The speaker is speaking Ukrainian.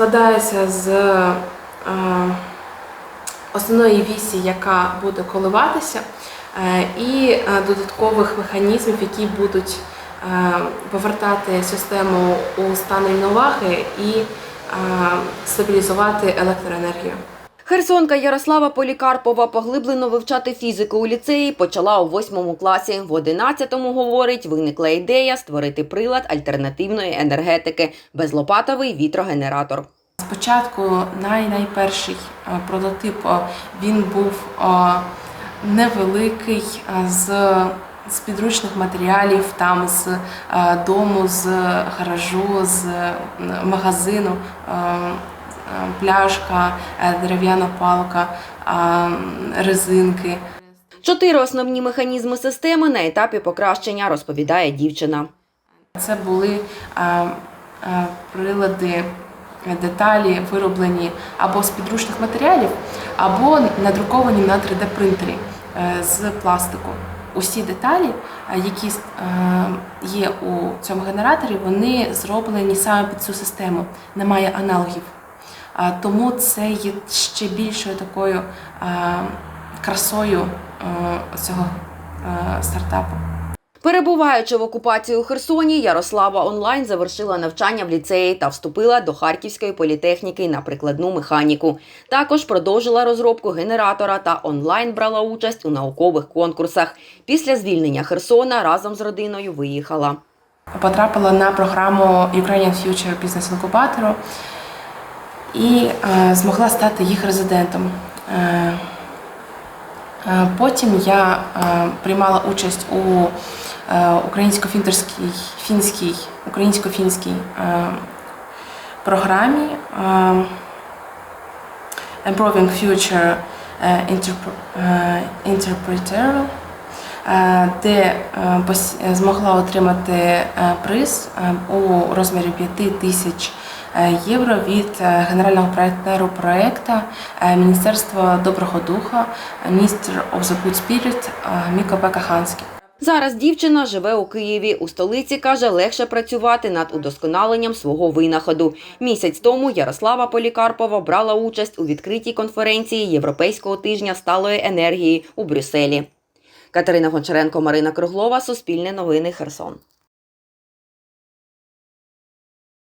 Складається з е, основної вісі, яка буде коливатися, е, і е, додаткових механізмів, які будуть повертати систему у стан рівноваги і стабілізувати електроенергію. Херсонка Ярослава Полікарпова поглиблено вивчати фізику у ліцеї почала у восьмому класі. В одинадцятому, говорить, виникла ідея створити прилад альтернативної енергетики – безлопатовий вітрогенератор. Спочатку най найперший е, прототип е, він був е, невеликий з, з підручних матеріалів, там з дому, з гаражу, з магазину, пляшка, е, дерев'яна палка, е, резинки. Чотири основні механізми системи на етапі покращення, розповідає дівчина. Це були е, е, прилади, е, деталі, вироблені або з підручних матеріалів, або надруковані на 3D-принтері е, з пластику. Усі деталі, е, які е, є у цьому генераторі, вони зроблені саме під цю систему. Немає аналогів. Тому це є ще більшою такою красою е, цього е, стартапу. Перебуваючи в окупації у Херсоні, Ярослава онлайн завершила навчання в ліцеї та вступила до Харківської політехніки на прикладну механіку. Також продовжила розробку генератора та онлайн брала участь у наукових конкурсах. Після звільнення Херсона разом з родиною виїхала. потрапила на програму Ukrainian Future Business Incubator і е, змогла стати їх резидентом. Е, е, потім я приймала участь у українсько-фінській фінській, українсько-фінській програмі Improving Future Interp- е, де змогла отримати приз у розмірі 5 тисяч євро від е, генерального партнеру проекту е, Міністерства доброго духа е, Minister of the Good Spirit е, Міко Бекаханський. Зараз дівчина живе у Києві. У столиці каже, легше працювати над удосконаленням свого винаходу. Місяць тому Ярослава Полікарпова брала участь у відкритій конференції Європейського тижня сталої енергії у Брюсселі. Катерина Гончаренко, Марина Круглова, Суспільне новини, Херсон.